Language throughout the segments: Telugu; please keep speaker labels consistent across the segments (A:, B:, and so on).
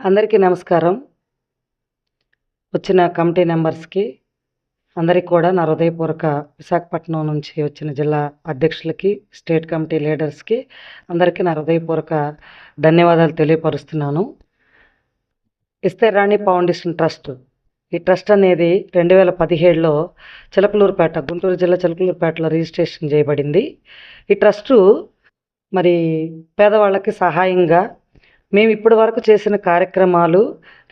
A: అందరికీ నమస్కారం. వచ్చిన కమిటీ మెంబర్స్కి అందరికీ కూడా నా హృదయపూర్వక విశాఖపట్నం నుంచి వచ్చిన జిల్లా అధ్యక్షులకి స్టేట్ కమిటీ లీడర్స్కి అందరికీ నా హృదయపూర్వక ధన్యవాదాలు తెలియపరుస్తున్నాను. Esther Rani foundation trust. ఈ ట్రస్ట్ అనేది రెండు వేల పదిహేడులో చిలకలూరుపేట గుంటూరు జిల్లా చిలకలూరుపేటలో రిజిస్ట్రేషన్ చేయబడింది. ఈ ట్రస్టు మరి పేదవాళ్ళకి సహాయంగా మేము ఇప్పటి వరకు చేసిన కార్యక్రమాలు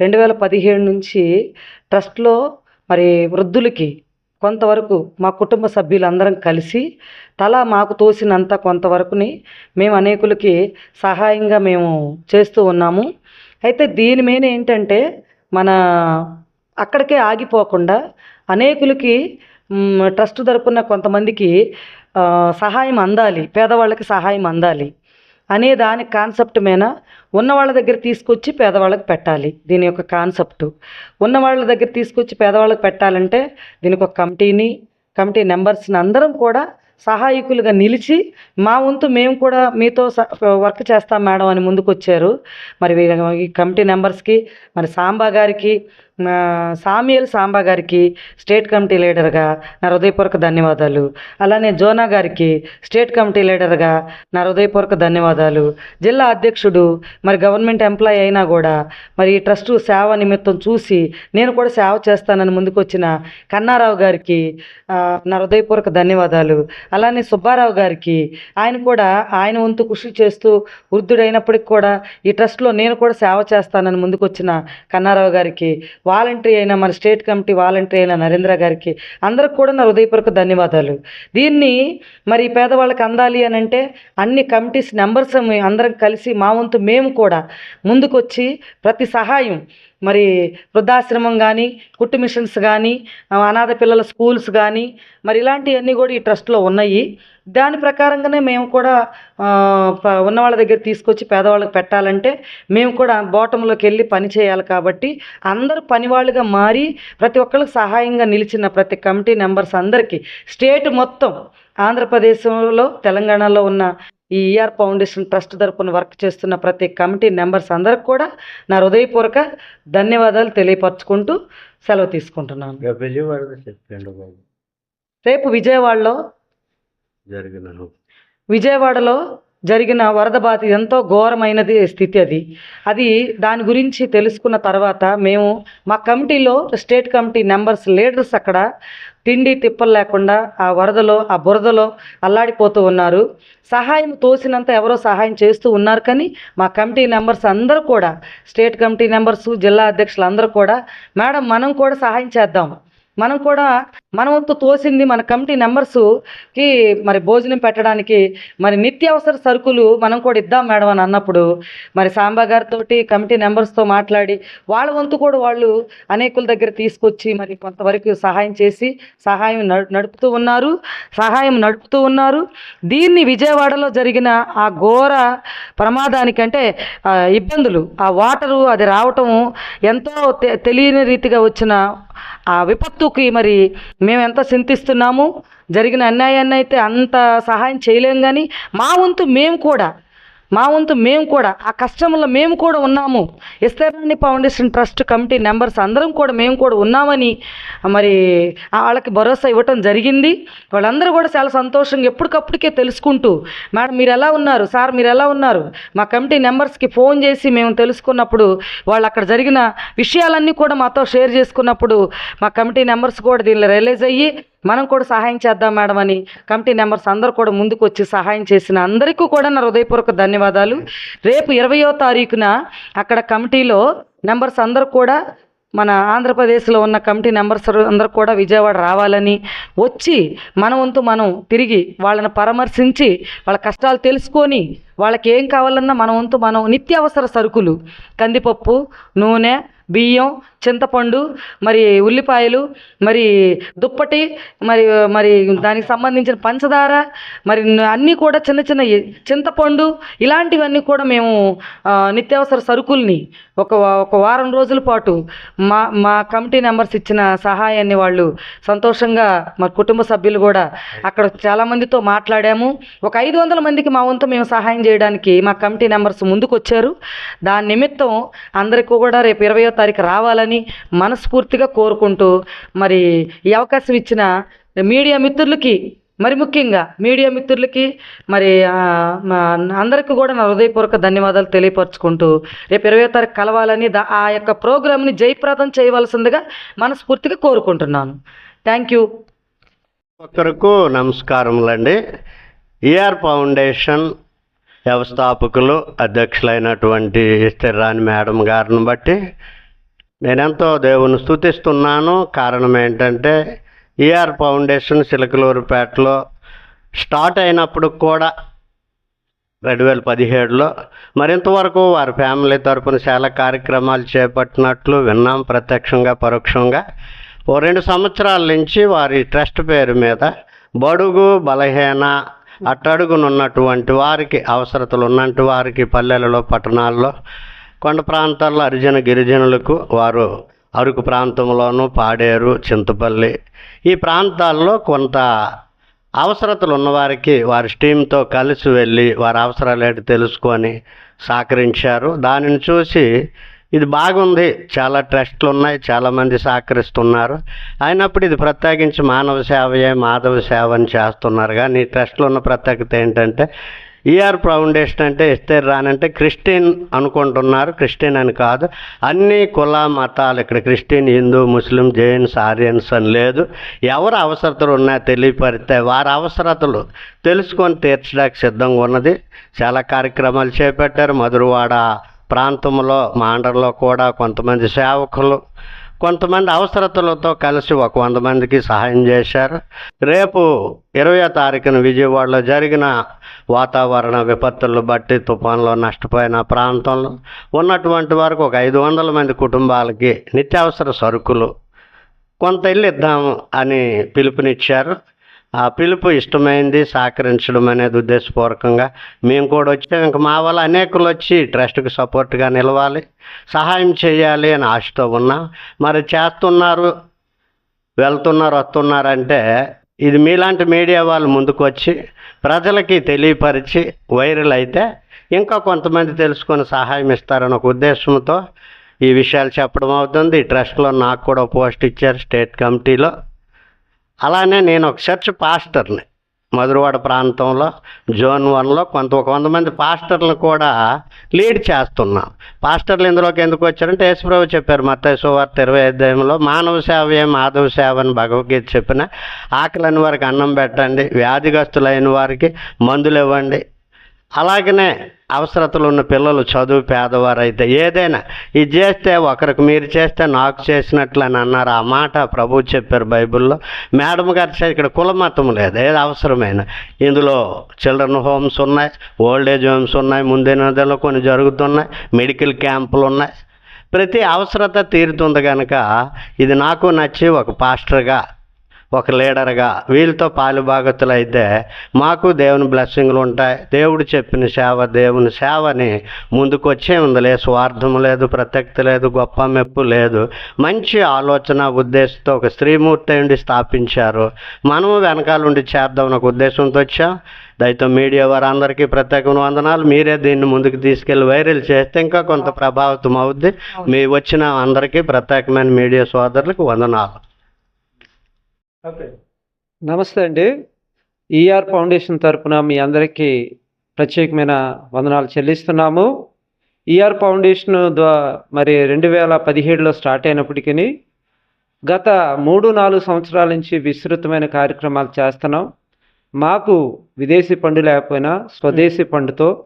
A: రెండు వేల పదిహేడు నుంచి ట్రస్ట్లో మరి వృద్ధులకి కొంతవరకు మా కుటుంబ సభ్యులందరం కలిసి తలా మాకు తోసినంత కొంతవరకుని మేము అనేకులకి సహాయంగా మేము చేస్తూ ఉన్నాము. అయితే దీని మీద ఏంటంటే మన అక్కడికే ఆగిపోకుండా అనేకులకి ట్రస్ట్ తరపున కొంతమందికి సహాయం అందాలి పేదవాళ్ళకి సహాయం అందాలి అనే దాని కాన్సెప్ట్ మీద ఉన్న వాళ్ళ దగ్గర తీసుకొచ్చి పేదవాళ్ళకి పెట్టాలి. దీని యొక్క కాన్సెప్ట్ ఉన్న వాళ్ళ దగ్గర తీసుకొచ్చి పేదవాళ్ళకి పెట్టాలంటే దీనికి ఒక కమిటీని కమిటీ మెంబర్స్ని అందరం కూడా సహాయకులుగా నిలిచి మా వంతు మేము కూడా మీతో వర్క్ చేస్తాం మేడం అని ముందుకొచ్చారు. మరి ఈ కమిటీ మెంబర్స్కి మరి సాంబా గారికి మా సాంబా గారికి స్టేట్ కమిటీ లీడర్గా నా హృదయపూర్వక ధన్యవాదాలు. అలానే జోనా గారికి స్టేట్ కమిటీ లీడర్గా నా హృదయపూర్వక ధన్యవాదాలు. జిల్లా అధ్యక్షుడు మరి గవర్నమెంట్ ఎంప్లాయీ అయినా కూడా మరి ఈ ట్రస్ట్ సేవ నిమిత్తం చూసి నేను కూడా సేవ చేస్తానని ముందుకొచ్చిన కన్నారావు గారికి నా హృదయపూర్వక ధన్యవాదాలు. అలానే సుబ్బారావు గారికి. ఆయన కూడా ఆయన వంతు కృషి చేస్తూ వృద్ధుడైనప్పటికి కూడా ఈ ట్రస్ట్లో నేను కూడా సేవ చేస్తానని ముందుకొచ్చిన కన్నారావు గారికి. వాలంటరీ అయిన మన స్టేట్ కమిటీ వాలంటరీ అయిన నరేంద్ర గారికి అందరికి కూడా నా హృదయపూర్వక ధన్యవాదాలు. దీన్ని మరి పేదవాళ్ళకి అందాలి అని అంటే అన్ని కమిటీస్ నెంబర్స్ అందరం కలిసి మా వంతు మేము కూడా ముందుకొచ్చి ప్రతి సహాయం మరి వృద్ధాశ్రమం కానీ కుట్టు మిషన్స్ కానీ అనాథ పిల్లల స్కూల్స్ కానీ మరి ఇలాంటివన్నీ కూడా ఈ ట్రస్ట్లో ఉన్నాయి. దాని ప్రకారంగానే మేము కూడా ఉన్న వాళ్ళ దగ్గర తీసుకొచ్చి పేదవాళ్ళకి పెట్టాలంటే మేము కూడా బాటంలోకి వెళ్ళి పని చేయాలి కాబట్టి అందరూ పనివాళ్ళుగా మారి ప్రతి ఒక్కరికి సహాయంగా నిలిచిన ప్రతి కమిటీ మెంబర్స్ అందరికీ స్టేట్ మొత్తం ఆంధ్రప్రదేశ్లో తెలంగాణలో ఉన్న ఈ ఈఆర్ ఫౌండేషన్ ట్రస్ట్ తరపున వర్క్ చేస్తున్న ప్రతి కమిటీ మెంబర్స్ అందరికి కూడా నా హృదయపూర్వక ధన్యవాదాలు తెలియపరచుకుంటూ సెలవు తీసుకుంటున్నాను. రేపు విజయవాడలో
B: జరిగినను
A: విజయవాడలో జరిగిన వరద బాధ ఎంతో ఘోరమైనది స్థితి అది. అది దాని గురించి తెలుసుకున్న తర్వాత మేము మా కమిటీలో స్టేట్ కమిటీ మెంబర్స్ లీడర్స్ అక్కడ తిండి తిప్పలు లేకుండా ఆ వరదలో ఆ బురదలో అల్లాడిపోతూ ఉన్నారు. సహాయం తోసినంత ఎవరో సహాయం చేస్తూ ఉన్నారు కానీ మా కమిటీ మెంబర్స్ అందరూ కూడా స్టేట్ కమిటీ మెంబర్స్ జిల్లా అధ్యక్షులు అందరూ కూడా మేడం మనం కూడా సహాయం చేద్దాం. మనం కూడా మన వంతు తోసింది మన కమిటీ మెంబర్స్కి మరి భోజనం పెట్టడానికి మరి నిత్యావసర సరుకులు మనం కూడా ఇద్దాం మేడం అని అన్నప్పుడు మరి సాంబా గారితో కమిటీ మెంబర్స్తో మాట్లాడి వాళ్ళ వంతు కూడా వాళ్ళు అనేకుల దగ్గర తీసుకొచ్చి మరి కొంతవరకు సహాయం చేసి సహాయం నడు- నడుపుతూ ఉన్నారు. సహాయం నడుపుతూ ఉన్నారు. దీన్ని విజయవాడలో జరిగిన ఆ ఘోర ప్రమాదానికంటే ఇబ్బందులు ఆ వాటరు అది రావటం ఎంతో తె- తెలియని రీతిగా వచ్చిన ఆ విపత్తుకి మరి మేము ఎంత చింతిస్తున్నాము? జరిగిన అన్యాయాన్ని అయితే అంత సహాయం చేయలేం కానీ మా వంతు మేము కూడా మా వంతు మేము కూడా ఆ కష్టంలో మేము కూడా ఉన్నాము. Istarani foundation trust committee members అందరం కూడా మేము కూడా ఉన్నామని మరి ఆ వాళ్ళకి భరోసా ఇవ్వటం జరిగింది. వాళ్ళందరూ కూడా చాలా సంతోషంగా ఎప్పటికప్పటికే తెలుసుకుంటూ మేడం మీరు ఎలా ఉన్నారు? సార్ మీరు ఎలా ఉన్నారు? మా కమిటీ మెంబర్స్కి ఫోన్ చేసి మేము తెలుసుకున్నప్పుడు వాళ్ళు అక్కడ జరిగిన విషయాలన్నీ కూడా మాతో షేర్ చేసుకున్నప్పుడు మా కమిటీ మెంబర్స్ కూడా దీనిలో రియలైజ్ అయ్యి మనం కూడా సహాయం చేద్దాం మేడం అని కమిటీ మెంబర్స్ అందరూ కూడా ముందుకు వచ్చి సహాయం చేసిన అందరికీ కూడా నా హృదయపూర్వక ధన్యవాదాలు. రేపు ఇరవయో తారీఖున అక్కడ కమిటీలో మెంబర్స్ అందరూ కూడా మన ఆంధ్రప్రదేశ్లో ఉన్న కమిటీ మెంబర్స్ అందరూ కూడా విజయవాడ రావాలని వచ్చి మన వంతు మనం తిరిగి వాళ్ళని పరామర్శించి వాళ్ళ కష్టాలు తెలుసుకొని వాళ్ళకి ఏం కావాలన్నా మన వంతు మనం నిత్యావసర సరుకులు కందిపప్పు నూనె బియ్యం చింతపండు మరి ఉల్లిపాయలు మరి దుప్పటి మరి మరి దానికి సంబంధించిన పంచదార మరి అన్నీ కూడా చిన్న చిన్న చింతపండు ఇలాంటివన్నీ కూడా మేము నిత్యావసర సరుకుల్ని ఒక ఒక వారం రోజుల పాటు మా మా కమిటీ మెంబర్స్ ఇచ్చిన సహాయాన్ని వాళ్ళు సంతోషంగా మా కుటుంబ సభ్యులు కూడా అక్కడ చాలామందితో మాట్లాడాము. ఒక ఐదు వందల మందికి మా వంతు మేము సహాయం చేయడానికి మా కమిటీ మెంబర్స్ ముందుకు వచ్చారు దాని నిమిత్తం అందరికీ కూడా రేపు ఇరవయో తారీఖు రావాలని మనస్ఫూర్తిగా కోరుకుంటూ మరి ఈ అవకాశం ఇచ్చిన మీడియా మిత్రులకి మరి ముఖ్యంగా మీడియా మిత్రులకి మరి అందరికీ కూడా నా హృదయపూర్వక ధన్యవాదాలు తెలియపరచుకుంటూ రేపు ఇరవై తారీఖు కలవాలని ఆ యొక్క ప్రోగ్రామ్ని జయప్రదం చేయవలసిందిగా మనస్ఫూర్తిగా కోరుకుంటున్నాను. థ్యాంక్ యూ
B: ఒక్కరకు నమస్కారములండి. ఈఆర్ ఫౌండేషన్ వ్యవస్థాపకులు అధ్యక్షులైనటువంటి రాణి మేడం గారిని బట్టి నేనెంతో దేవుని స్థుతిస్తున్నాను కారణం ఏంటంటే ఈఆర్ ఫౌండేషన్ సిలకలూరుపేటలో స్టార్ట్ అయినప్పుడు కూడా రెండు వేల పదిహేడులో మరింతవరకు వారి ఫ్యామిలీ తరపున చాలా కార్యక్రమాలు చేపట్టినట్లు విన్నాం ప్రత్యక్షంగా పరోక్షంగా. ఓ రెండు సంవత్సరాల నుంచి వారి ట్రస్ట్ పేరు మీద బడుగు బలహీన అట్టడుగునున్నటువంటి వారికి అవసరతలు ఉన్నటువంటి వారికి పల్లెలలో పట్టణాల్లో కొండ ప్రాంతాల్లో హరిజన గిరిజనులకు వారు అరకు ప్రాంతంలోనూ పాడేరు చింతపల్లి ఈ ప్రాంతాల్లో కొంత అవసరతలు ఉన్నవారికి వారి స్టీమ్తో కలిసి వెళ్ళి వారి అవసరాలు ఏంటి తెలుసుకొని సహకరించారు. దానిని చూసి ఇది బాగుంది చాలా ట్రస్ట్లు ఉన్నాయి చాలామంది సహకరిస్తున్నారు. అయినప్పుడు ఇది ప్రత్యేకించి మానవ సేవయే మాధవ సేవ అని చేస్తున్నారు. కానీ ఈ ట్రస్ట్లో ఉన్న ప్రత్యేకత ఏంటంటే ఈఆర్ ఫౌండేషన్ అంటే ఇస్తే రానంటే క్రిస్టియన్ అనుకుంటున్నారు. క్రిస్టియన్ అని కాదు. అన్ని కుల మతాలు ఇక్కడ Christian Hindu Muslim Jains Aryans అని లేదు. ఎవరు అవసరతలు ఉన్నాయో తెలియపరితే వారి అవసరతలు తెలుసుకొని తీర్చడానికి సిద్ధంగా ఉన్నది. చాలా కార్యక్రమాలు చేపట్టారు. మధురవాడ ప్రాంతంలో మాండర్లో కూడా కొంతమంది సేవకులు కొంతమంది అవసరతలతో కలిసి ఒక వంద మందికి సహాయం చేశారు. రేపు ఇరవయో తారీఖున విజయవాడలో జరిగిన వాతావరణ విపత్తులను బట్టి తుఫాన్లో నష్టపోయిన ప్రాంతంలో ఉన్నటువంటి వరకు ఒక ఐదు వందల మంది కుటుంబాలకి నిత్యావసర సరుకులు కొంత ఇల్లు ఇద్దాము అని పిలుపునిచ్చారు. ఆ పిలుపు ఇష్టమైంది సహకరించడం అనేది ఉద్దేశపూర్వకంగా. మేము కూడా వచ్చాం. ఇంకా మా వల్ల అనేకులు వచ్చి ట్రస్ట్కి సపోర్ట్గా నిలవాలి సహాయం చేయాలి అని ఆశతో ఉన్నాం. మరి చేస్తున్నారు వెళ్తున్నారు వస్తున్నారు అంటే ఇది మీలాంటి మీడియా వాళ్ళు ముందుకు వచ్చి ప్రజలకి తెలియపరిచి వైరల్ అయితే ఇంకా కొంతమంది తెలుసుకొని సహాయం ఇస్తారని ఒక ఉద్దేశంతో ఈ విషయాలు చెప్పడం అవుతుంది. ఈ ట్రస్ట్లో నాకు కూడా పోస్ట్ ఇచ్చారు స్టేట్ కమిటీలో. అలానే నేను ఒక చర్చ్ పాస్టర్ని. మధురవాడ ప్రాంతంలో జోన్ వన్లో కొంత ఒక వంద మంది పాస్టర్లను కూడా లీడ్ చేస్తున్నాం. పాస్టర్లు ఇందులోకి ఎందుకు వచ్చారంటే యేసుప్రభు చెప్పారు మత్తయి సువార్త ఇరవై అధ్యాయంలో మానవ ఏం మాధవ సేవ అని భగవద్గీత చెప్పిన ఆకలిని వారికి అన్నం పెట్టండి వ్యాధిగ్రస్తులైన వారికి మందులు ఇవ్వండి. అలాగనే అవసరతలు ఉన్న పిల్లలు చదువు పేదవారైతే ఏదైనా ఇది చేస్తే ఒకరికి మీరు చేస్తే నాకు చేసినట్లు అని అన్నారు. ఆ మాట ప్రభు చెప్పారు బైబిల్లో. మేడం గారు ఇక్కడ కుల మతం లేదు ఏది అవసరమైన. ఇందులో చిల్డ్రన్ హోమ్స్ ఉన్నాయి ఓల్డ్ ఏజ్ హోమ్స్ ఉన్నాయి ముందే నెలలో కొన్ని జరుగుతున్నాయి మెడికల్ క్యాంపులు ఉన్నాయి. ప్రతి అవసరత తీరుతుంది కనుక ఇది నాకు నచ్చి ఒక పాస్టర్గా ఒక లీడర్గా. వీళ్ళతో పాలుభాగతులు అయితే మాకు దేవుని బ్లెస్సింగ్లు ఉంటాయి. దేవుడు చెప్పిన సేవ దేవుని సేవని ముందుకొచ్చే ఉంది. ఉందిలే స్వార్థం లేదు ప్రత్యక్తి లేదు గొప్ప మెప్పు లేదు. మంచి ఆలోచన ఉద్దేశంతో ఒక స్త్రీమూర్తి ఉండి స్థాపించారు. మనము వెనకాల ఉండి చేద్దాం ఒక ఉద్దేశంతో వచ్చాం. దయతో మీడియా వారందరికీ ప్రత్యేకమైన వందనాలు. మీరే దీన్ని ముందుకు తీసుకెళ్ళి వైరల్ చేస్తే ఇంకా కొంత ప్రభావితం అవుద్ది. మీ వచ్చిన అందరికీ ప్రత్యేకమైన మీడియా సోదరులకు వందనాలు.
C: నమస్తే అండి. ఈఆర్ ఫౌండేషన్ తరపున మీ అందరికీ ప్రత్యేకమైన వందనాలు చెల్లిస్తున్నాము. ఈఆర్ ఫౌండేషన్ ద్వారా మరి రెండు వేల పదిహేడులో స్టార్ట్ అయినప్పటికీ గత మూడు నాలుగు సంవత్సరాల నుంచి విస్తృతమైన కార్యక్రమాలు చేస్తున్నాం. మాకు విదేశీ పండు లేకపోయినా స్వదేశీ పండుతో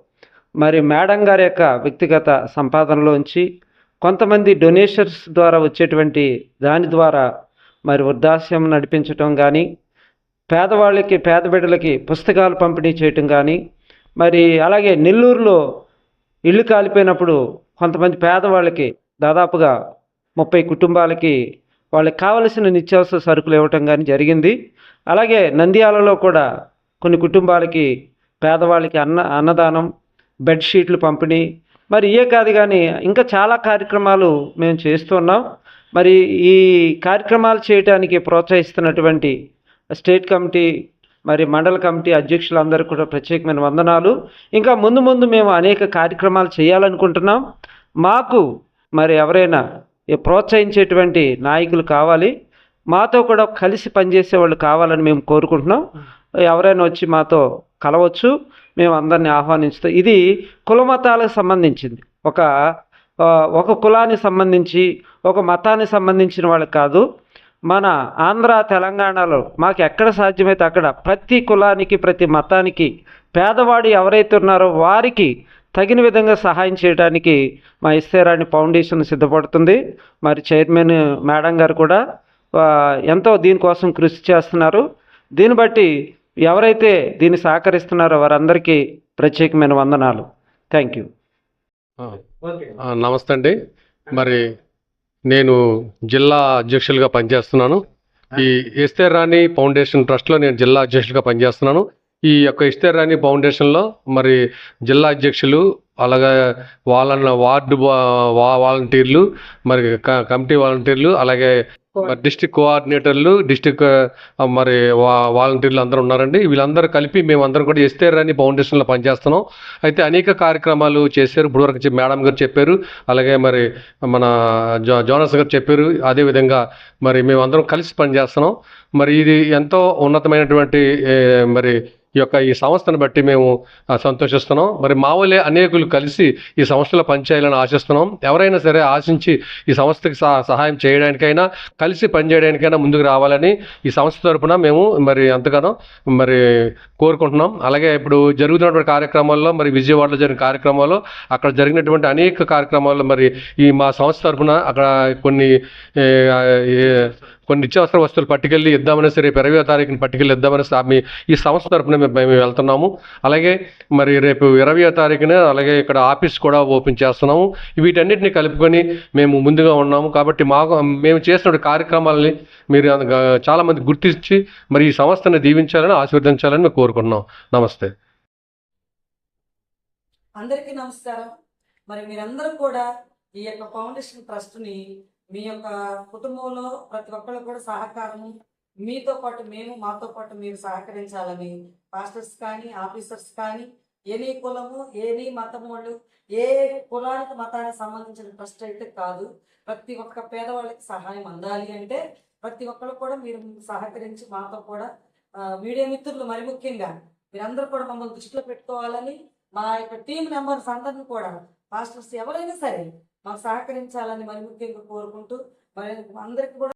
C: మరి మేడం గారి యొక్క వ్యక్తిగత సంపాదనలోంచి కొంతమంది డొనేషన్స్ ద్వారా వచ్చేటువంటి దాని ద్వారా మరి వృద్ధాశ్రమం నడిపించటం కానీ పేదవాళ్ళకి పేద బిడ్డలకి పుస్తకాలు పంపిణీ చేయటం కానీ మరి అలాగే నెల్లూరులో ఇల్లు కాలిపోయినప్పుడు కొంతమంది పేదవాళ్ళకి దాదాపుగా ముప్పై కుటుంబాలకి వాళ్ళకి కావలసిన నిత్యావసర సరుకులు ఇవ్వటం కానీ జరిగింది. అలాగే నంద్యాలలో కూడా కొన్ని కుటుంబాలకి పేదవాళ్ళకి అన్న అన్నదానం బెడ్షీట్లు పంపిణీ మరి ఇయే కాదు కానీ ఇంకా చాలా కార్యక్రమాలు మేము చేస్తున్నాం మరి ఈ కార్యక్రమాలు చేయడానికి ప్రోత్సహిస్తున్నటువంటి స్టేట్ కమిటీ మరి మండల కమిటీ అధ్యక్షులందరూ కూడా ప్రత్యేకమైన వందనాలు. ఇంకా ముందు ముందు మేము అనేక కార్యక్రమాలు చేయాలనుకుంటున్నాం. మాకు మరి ఎవరైనా ప్రోత్సహించేటువంటి నాయకులు కావాలి. మాతో కూడా కలిసి పనిచేసే వాళ్ళు కావాలని మేము కోరుకుంటున్నాం. ఎవరైనా వచ్చి మాతో కలవచ్చు. మేము అందరినీ ఆహ్వానిస్తాం ఇది కులమతాలకు సంబంధించింది. ఒక ఒక కులానికి సంబంధించి ఒక మతానికి సంబంధించిన వాళ్ళు కాదు. మన ఆంధ్ర తెలంగాణలో మాకు ఎక్కడ సాధ్యమైతే అక్కడ ప్రతి కులానికి ప్రతి మతానికి పేదవాడు ఎవరైతే ఉన్నారో వారికి తగిన విధంగా సహాయం చేయడానికి మా ఇస్తేరాణి ఫౌండేషన్ సిద్ధపడుతుంది. మరి చైర్మన్ మేడం గారు కూడా ఎంతో దీనికోసం కృషి చేస్తున్నారు. దీన్ని బట్టి ఎవరైతే దీన్ని సహకరిస్తున్నారో వారందరికీ ప్రత్యేకమైన వందనాలు. Thank you.
D: నమస్తే అండి మరి నేను జిల్లా అధ్యక్షులుగా పనిచేస్తున్నాను. ఈ ఇస్తేర్ రాణి ఫౌండేషన్ ట్రస్ట్లో నేను జిల్లా అధ్యక్షులుగా పనిచేస్తున్నాను. ఈ యొక్క ఇస్తేర్ రాణి ఫౌండేషన్లో మరి జిల్లా అధ్యక్షులు అలాగే వాళ్ళ వార్డు వాలంటీర్లు మరి క- కమిటీ వాలంటీర్లు అలాగే డిస్టిక్ కోఆర్డినేటర్లు డిస్టిక్ మరి వాలంటీర్లు అందరూ ఉన్నారండి. వీళ్ళందరూ కలిపి మేము అందరం కూడా ఎస్తేర్ రాణి ఫౌండేషన్లో పనిచేస్తున్నాం. అయితే అనేక కార్యక్రమాలు చేశారు. ఇప్పటివరకు చె- మేడం గారు చెప్పారు. అలాగే మరి మన జో జోనస్ గారు చెప్పారు. అదేవిధంగా మరి మేము అందరం కలిసి పనిచేస్తున్నాం. మరి ఇది ఎంతో ఉన్నతమైనటువంటి మరి ఈ యొక్క ఈ సంస్థను బట్టి మేము సంతోషిస్తున్నాం. మరి మా అనేకులు కలిసి ఈ సంస్థలో పనిచేయాలని ఆశిస్తున్నాం. ఎవరైనా సరే ఆశించి ఈ సంస్థకి సహా సహాయం చేయడానికైనా కలిసి పనిచేయడానికైనా ముందుకు రావాలని ఈ సంస్థ తరఫున మేము మరి ఎంతగానో మరి కోరుకుంటున్నాం. అలాగే ఇప్పుడు జరుగుతున్నటువంటి కార్యక్రమాల్లో మరి విజయవాడలో జరిగిన కార్యక్రమాల్లో అక్కడ జరిగినటువంటి అనేక కార్యక్రమాల్లో మరి ఈ మా సంస్థ తరఫున అక్కడ కొన్ని కొన్ని నిత్యావసర వస్తువులు పట్టుకెళ్ళి ఇద్దామని సరే రేపు ఇరవై తారీఖున పట్టుకెళ్ళి ఇద్దామని మీ ఈ సంస్థ తరపున మేము వెళ్తున్నాము. అలాగే మరి రేపు ఇరవయో తారీఖున అలాగే ఇక్కడ ఆఫీస్ కూడా ఓపెన్ చేస్తున్నాము. వీటన్నిటిని కలుపుకొని మేము ముందుగా ఉన్నాము. కాబట్టి మాకు మేము చేసిన కార్యక్రమాలని మీరు చాలామంది గుర్తించి మరి ఈ సంస్థను దీవించాలని ఆశీర్వదించాలని మేము కోరుకుంటున్నాం. నమస్తే.
A: అందరికీ నమస్కారం. మరి మీరందరూ కూడా ఈ యొక్క ఫౌండేషన్ ట్రస్ట్ని మీ యొక్క కుటుంబంలో ప్రతి ఒక్కళ్ళు కూడా సహకారము మీతో పాటు మేము మాతో పాటు మీరు సహకరించాలని పాస్టర్స్ కానీ ఆఫీసర్స్ కానీ ఎనీ కులము ఏని మతం వాళ్ళు ఏ కులానికి మతానికి సంబంధించిన ట్రస్ట్ అయితే కాదు ప్రతి ఒక్క పేదవాళ్ళకి సహాయం అందాలి అంటే ప్రతి ఒక్కరు కూడా మీరు సహకరించి మాతో కూడా మీడియా మిత్రులు మరి ముఖ్యంగా మీరందరూ కూడా మమ్మల్ని దృష్టిలో పెట్టుకోవాలని మా యొక్క టీం మెంబర్స్ అందరిని కూడా మాస్టర్స్ ఎవరైనా సరే మాకు సహకరించాలని మరి ముఖ్యంగా కోరుకుంటూ మరి అందరికి కూడా